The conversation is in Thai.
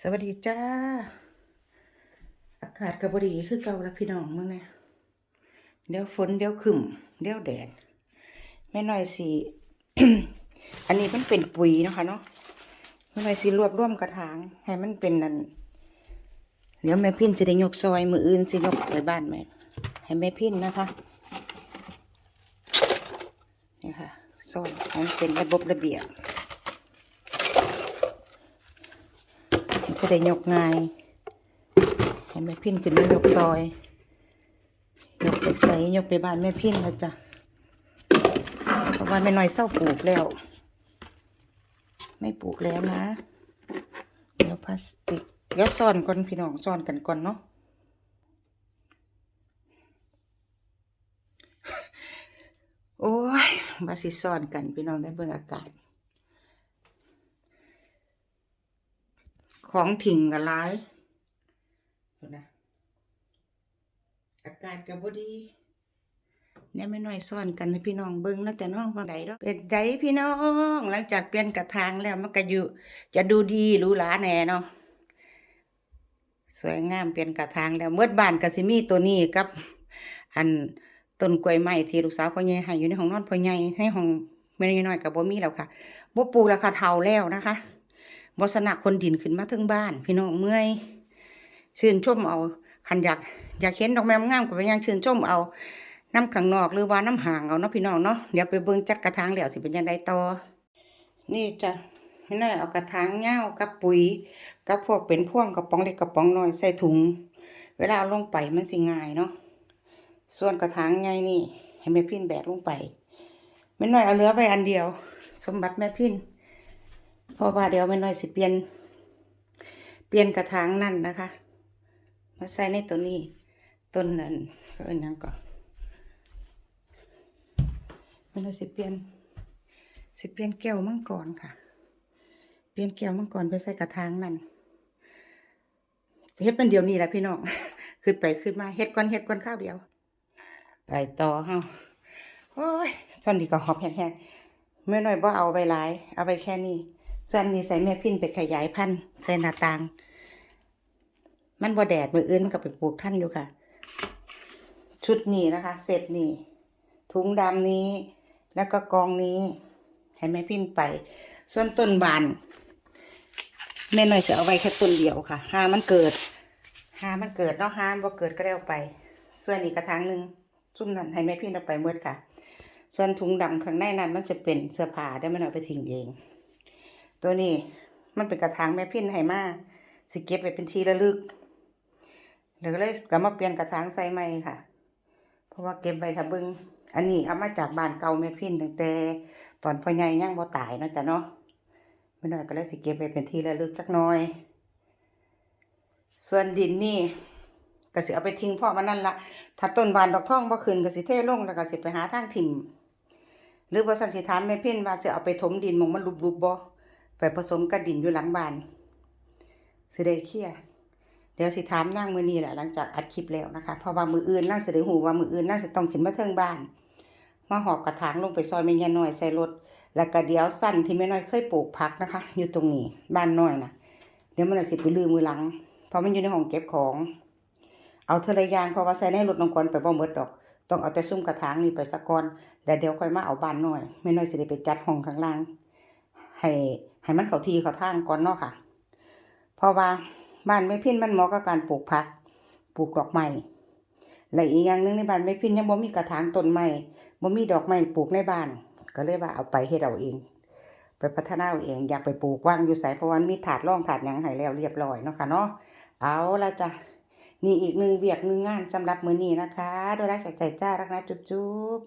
สวัสดีจ้า อากาศกับบดีคือเก่าละพี่น้องมึงเนี่ยเดี๋ยวฝนเดี๋ยวขึ้มเดี๋ยวแดดแม่น้อยสิอันนี้มันเป็นปุ๋ยนะคะเนาะแม่น้อยสิรวบร่วมกระถาง ให้มันเป็นนั่นเดี๋ยวแม่พินจะได้ยกซอยมืออื่นสิยกไปบ้านแม่ให้แม่พินนะคะนี่ค่ะซอยให้มันเป็นระบบระเบียบ มัน จะได้ยกง่ายให้แม่พินขึ้นมายกซอย ยกไปใส่ยกไปบ้านแม่พินแล้วจ้ะเพราะว่าแม่น้อยเศร้าปลูกแล้ว ไม่ปลูกแล้วนะ เดี๋ยวพลาสติกเดี๋ยวซ่อนก่อนพี่น้องซ่อนกันก่อนเนาะโอ้ยบาสิซ่อนกันพี่น้องได้เบิ่งอากาศ ของถิ่งกับร้ายดูนะอากาศกับบดีเนี่ยไม่น้อยซ่อนกันให้พี่น้องเบิ้งนะจ๊ะน้องว่าไดเนาะเป็นไดพี่น้อง หลังจากเปลี่ยนกระถางแล้วมันก็อยู่ จะดูดีหรูหราแน่เนาะสวยงามเปลี่ยนกระถางแล้วเมื่อบ้านก็สิมีตัวนี้กับ อันต้นกล้วยไม้ที่ลูกสาวพ่อใหญ่ให้อยู่ในห้องนอนพ่อใหญ่ให้ห้องแม่น้อยๆก็บ่มีแล้วค่ะบ่ปลูกแล้วค่ะเฒ่าแล้วนะคะ บ่สนักคนดินขึ้นมาถึงบ้าน พี่น้องเมื่อยชื่นชมเอาคันอยากอยากเห็นดอกไม้งามก็ไปยังชื่นชมเอาน้ำข้างนอกหรือว่าน้ำห่างเอาเนาะพี่น้องเนาะเดี๋ยวไปเบิ่งจัดกระถางแล้วสิเป็นยังไงต่อนี่จ้ะให้น้อยเอากระถางเหย้ากับปุ๋ยกับพวกเป็นพ่วงกระป๋องเล็กกระป๋องน้อยใส่ถุง เวลาเอาลงไปมันสิง่ายเนาะส่วนกระถางไงนี่ ให้แม่พินแบกลงไปไม่น้อยเอาเหลือไปอันเดียว สมบัติแม่พิน เพราะว่าเดี๋ยวแม่น้อยสิเปลี่ยน เปลี่ยนกระถางนั่นนะคะ มาใส่ในตัวนี้ต้นนั้นก็อ็นหยังก่อนม่น้อยสิเปลี่ยน สิเปลี่ยนแก้วมังกรค่ะ เปลี่ยนแก้วมังกรไปใส่กระถางนั่นเฮ็ดเป็นเดียวนี้แหละพี่น้องขึ้นไปขึ้นมาเฮ็ดก่อนเฮ็ดก่อนข้าวเดียว ไปต่อเฮาโอ้ยส่วนนี้ก็หอบแห้งๆแม่น้อยบ่เอาไปหลาย เอาไปแค่นี้ ส่วนนี้ใส่แม่พินไปขยายพันธุ์ใส่หน้าต่าง มันบ่แดดมืออื่นมันก็ไปปลูกท่านอยู่ค่ะ ชุดนี้นะคะ เสร็จนี่ถุงดำนี้ แล้วก็กองนี้ ให้แม่พินไป ส่วนต้นบาน แม่หน้อยจะเอาไว้แค่ต้นเดียวค่ะหามันเกิดหามันเกิดเนาะหามันบ่เกิดก็ได้เอาไป ส่วนอีกกระถางหนึ่งซุ่มนั้นให้แม่พี่เอาไปเมื่อค่ะ ส่วนถุงดำข้างในนั้นมันจะเป็นเสื้อผ้าได้มันเอาไปทิ้งเอง ตัวนี้มันเป็นกระถางแม่พินให้มาสิเก็บไว้เป็นที่ระลึกแล้วก็เลยก็มาเปลี่ยนกระถางใส่ใหม่ค่ะ เพราะว่าเก็บไว้ถ้าเบิงอันนี้เอามาจากบ้านเก่าแม่พินตั้งแต่ตอนพ่อใหญ่ยังบ่ตายเนาะจ้ะเนาะแม่น้อยก็เลยสิเก็บไว้เป็นที่ระลึกจักน่อย ส่วนดินนี่ก็สิเอาไปทิ้งพ่อมันนั่นละถ้าต้นบานดอกท่องบ่ขึ้นก็สิเท่ลงแล้วก็สิไปหาทางถิ่มหรือว่าสันสิถามแม่พ่นว่าสิเอาไปถมดินมองมันรุบๆบ่ ผสมกับดินอยู่หลังบ้านสิได้เคลียเดี๋ยวสิถามนางมือนี้แหละหลังจากอัดคลิปแล้วนะคะเพราะว่ามืออื่นนางสิได้หูว่ามืออื่นนางสิต้องขึ้นมาเทิงบ้านมาหอบกระถางลงไปซอยแม่ยายน้อยใส่รถแล้วก็เดี๋ยวสั้นที่แม่น้อยเคยปลูกผักนะคะ อยู่ตรงนี้บ้านน้อยนะเดี๋ยวมันน่ะสิไปลืมมือหลัง เพราะมันอยู่ในห้องเก็บของ เอาเทอละยางเพราะว่าใส่ในรถน้องกวนไปบ่หมดดอก ต้องเอาแต่ซุ้มกระถางนี่ไปสักก่อนแล้วเดี๋ยวค่อยมาเอาบ้านน้อยแม่น้อยสิได้ไปจัดห้องข้างล่าง ให้ ให้มันเขาทีเขาทางก่อนเนาะค่ะ เพราะว่าบ้านแม่พินมันเหมาะกับการปลูกผัก ปลูกดอกไม้และอีกอย่างหนึงในบ้านแม่พินยังบ่มีกระถางต้นไม้บ่มีดอกไม้ปลูกในบ้าน ก็เลยว่าเอาไปเฮ็ดเอาเอง ไปพัฒนาเอาเองอยากไปปลูกว่างอยู่ไสเพราะว่ามีถาดร่องถาดยังให้แล้วเรียบร้อยเนาะค่ะเนาะเอาละจ้ะนี่อีกหนึ่งเวียกหนึ่งงานสำหรับมือนี้นะคะ โดยรักจากใจจ้ารักนะจุ๊บ